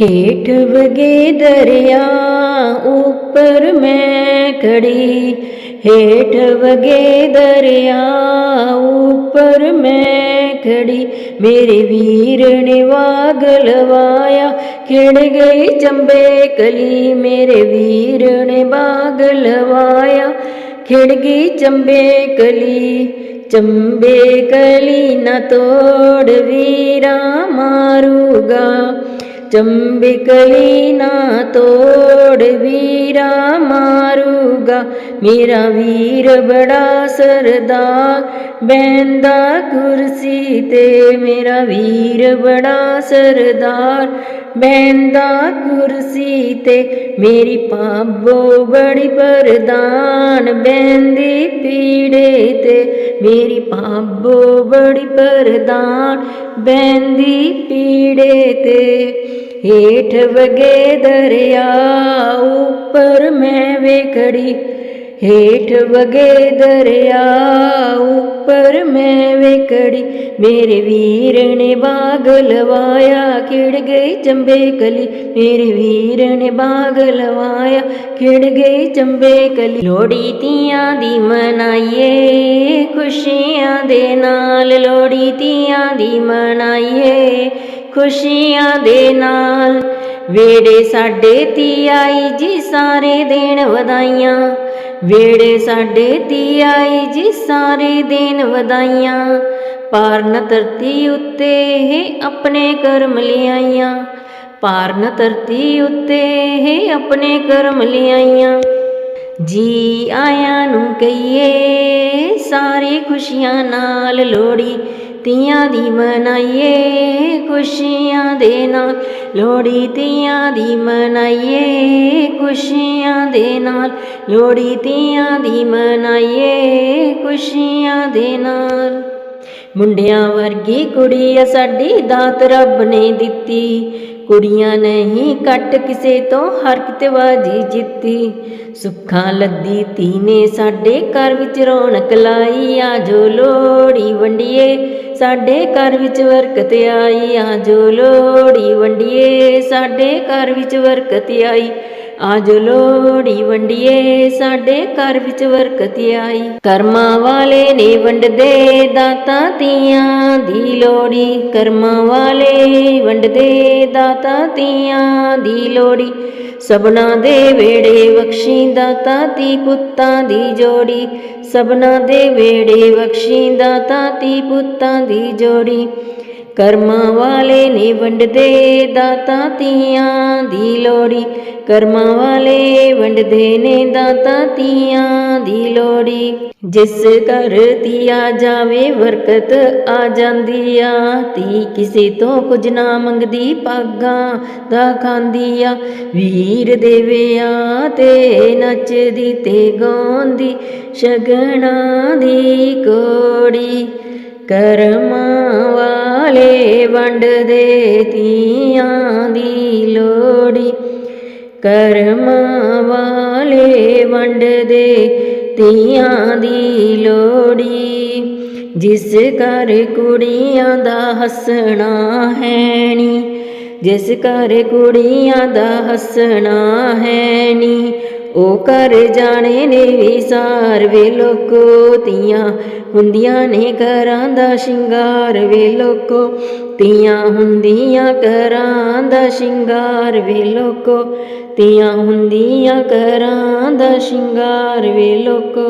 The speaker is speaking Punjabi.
ਹੇਠ ਵਗੇ ਦਰਿਆ ਉੱਪਰ ਮੈਂ ਖੜੀ। ਹੇਠ ਵਗੇ ਦਰਿਆ ਉੱਪਰ ਮੈਂ ਖੜੀ। ਮੇਰੇ ਵੀਰ ਨੇ ਵਾਗ ਲਵਾਇਆ ਖਿੜ ਗਈ ਚੰਬੇ ਕਲੀ। ਮੇਰੇ ਵੀਰ ਨੇ ਬਾਗ ਲਵਾਇਆ ਖਿੜ ਗਈ ਚੰਬੇ ਕਲੀ। ਚੰਬੇ ਕਲੀ ਨਾ ਤੋੜ ਵੀਰਾ ਮਾਰੂਗਾ। चम्बिकलीना तोड़ वीरा मारूगा मेरा वीर बड़ा सरदार ਬੈੰਦਾ ਕੁਰਸੀ ਤੇ ਮੇਰਾ ਵੀਰ ਬੜਾ ਸਰਦਾਰ। ਬੈੰਦਾ ਕੁਰਸੀ ਤੇ ਮੇਰੀ ਪਾਬੋ ਬੜੀ ਪ੍ਰਦਾਨ ਬੈੰਦੀ ਪੀੜੇ ਤੇ ਮੇਰੀ ਪਾਬੋ ਬੜੀ ਪ੍ਰਦਾਨ ਬੈੰਦੀ ਪੀੜੇ ਤੇ ਹੇਠ ਵਗੇ ਦਰਿਆ, ਉੱਪਰ ਮੈਂ ਵੇਖੜੀ। ਹੇਠ ਵਗੇ ਦਰਿਆ ਉੱਪਰ ਮੈਂ ਵੇਖੜੀ ਮੇਰੇ ਵੀਰ ਨੇ ਬਾਗ ਲਵਾਇਆ, ਖਿੜ ਗਈ ਚੰਬੇ ਕਲੀ, ਮੇਰੇ ਵੀਰ ਨੇ ਬਾਗ ਲਵਾਇਆ, ਖਿੜ ਗਈ ਚੰਬੇ ਕਲੀ। ਲੋੜੀ ਤੀਆਂ ਦੀ ਮਨਾਈਏ, ਖੁਸ਼ੀਆਂ ਦੇ ਨਾਲ ਲੋੜੀ ਤੀਆਂ ਦੀ ਮਨਾਈਏ, ਖੁਸ਼ੀਆਂ ਦੇ ਨਾਲ। ਵੇੜੇ ਸਾਡੇ ਤੀ ਆਈ ਜੀ, ਸਾਰੇ ਦੇਣ ਵਧਾਈਆਂ। ਵੇੜੇ ਸਾਡੇ ਤੀ ਆਈ ਜੀ ਸਾਰੇ ਦੇਣ ਵਧਾਈਆਂ। ਪਾਰਨ ਧਰਤੀ ਉੱਤੇ ਆਪਣੇ ਕਰਮ ਲਿਆਈਆਂ। ਪਾਰਨ ਧਰਤੀ ਉੱਤੇ ਆਪਣੇ ਕਰਮ ਲਿਆਈਆਂ। ਜੀ ਆਇਆਂ ਨੂੰ ਕਹੀਏ, ਸਾਰੀ ਖੁਸ਼ੀਆਂ ਨਾਲ ਲੋੜੀ ਤੀਆਂ ਦੀ ਮਨਾਈਏ, ਖੁਸ਼ੀਆਂ ਦੇ ਨਾਲ ਲੋੜੀ ਤੀਆਂ ਦੀ ਮਨਾਈਏ, ਖੁਸ਼ੀਆਂ ਦੇ ਨਾਲ ਲੋੜੀ ਤੀਆਂ ਦੀ ਮਨਾਈਏ ਖੁਸ਼ੀਆਂ ਦੇ ਨਾਲ। ਮੁੰਡਿਆਂ ਵਰਗੀ ਕੁੜੀ ਆ ਸਾਡੀ, ਦਾਤ ਰੱਬ ਨੇ ਦਿੱਤੀ। ਕੁੜੀਆਂ ਨਹੀਂ ਕੱਟ ਕਿਸੇ ਤੋਂ, ਹਰ ਕਿਤੇ ਬਾਜੀ ਜਿੱਤੀ। ਸੁੱਖਾਂ ਲੱਦੀ ਤੀ ਨੇ ਸਾਡੇ ਘਰ ਵਿੱਚ ਰੌਣਕ ਲਾਈ। ਆ ਜੋ ਲੋੜੀ ਵੰਡੀਏ, ਸਾਡੇ ਘਰ ਵਿੱਚ ਵਰਕਤ ਆਈ। ਆ ਜੋ ਲੋੜੀ ਵੰਡੀਏ, ਸਾਡੇ ਘਰ ਵਿੱਚ ਵਰਕਤ ਆਈ। ਅੱਜ ਲੋੜੀ ਵੰਡੀਏ, ਸਾਡੇ ਘਰ ਵਿੱਚ ਬਰਕਤ ਆਈ ਕਰਮਾਂ ਵਾਲੇ ਨੇ ਵੰਡਦੇ ਦਾਤਾ ਤੀਆਂ ਦੀ ਲੋੜੀ ਕਰਮਾਂ ਵਾਲੇ ਵੰਡਦੇ ਦਾਤਾ ਤੀਆਂ ਦੀ ਲੋੜੀ ਸਬਨਾ ਦੇ ਵੇੜੇ ਬਖਸ਼ੀ ਦਾਤਾ ਤੀ ਪੁੱਤਾਂ ਦੀ ਜੋੜੀ। ਸਬਨਾ ਦੇ ਵੇੜੇ ਬਖਸ਼ੀ ਦਾਤਾ ਤੀ ਪੁੱਤਾਂ ਦੀ ਜੋੜੀ। ਕਰਮਾਂ ਵਾਲੇ ਨੇ ਵੰਡਦੇ ਦਾਤਾ ਤੀਆਂ ਦੀ ਲੋੜੀ ਕਰਮਾਂ ਵਾਲੇ ਵੰਡਦੇ ਨੇ ਦਾਤਾ ਤੀਆਂ ਦੀ ਲੋੜੀ ਜਿਸ ਘਰ ਤੀਆ ਜਾਵੇ ਬਰਕਤ ਆ ਜਾਂਦੀ ਆ ਤੀ ਕਿਸੇ ਤੋਂ ਕੁਝ ਨਾ ਮੰਗਦੀ ਪਾਗਾਂ ਦਾ ਖਾਂਦੀ ਆ ਵੀਰ ਦੇ ਵਿਆਹ ਤੇ ਨੱਚਦੀ ਤੇ ਗਾਉਂਦੀ ਸ਼ਗਣਾ ਦੀ ਕੋੜੀ ਕਰਮਾਂ ਵਾਲੇ ਵੰਡਦੇ ਤੀਆਂ ਦੀ ਲੋੜੀ ਕਰਮਾਂ ਵਾਲੇ ਵੰਡਦੇ ਤੀਆਂ ਦੀ ਲੋੜੀ ਜਿਸ ਘਰ ਕੁੜੀਆਂ ਦਾ ਹੱਸਣਾ ਹੈ ਨੀ, ਜਿਸ ਘਰ ਕੁੜੀਆਂ ਦਾ ਹੱਸਣਾ ਹੈ ਨੀ ਉਹ ਕਰ ਜਾਣੇ ਨੇ ਵਿਸਾਰ ਵੇ ਲੋਕੋ, ਤੀਆਂ ਹੁੰਦੀਆਂ ਨੇ ਘਰਾਂ ਦਾ ਸ਼ਿੰਗਾਰ ਵੇ ਲੋਕੋ, ਤੀਆਂ ਹੁੰਦੀਆਂ ਘਰਾਂ ਦਾ ਸ਼ਿੰਗਾਰ ਵੇ ਲੋਕੋ, ਤੀਆਂ ਹੁੰਦੀਆਂ ਘਰਾਂ ਦਾ ਸ਼ਿੰਗਾਰ ਵੇ ਲੋਕੋ।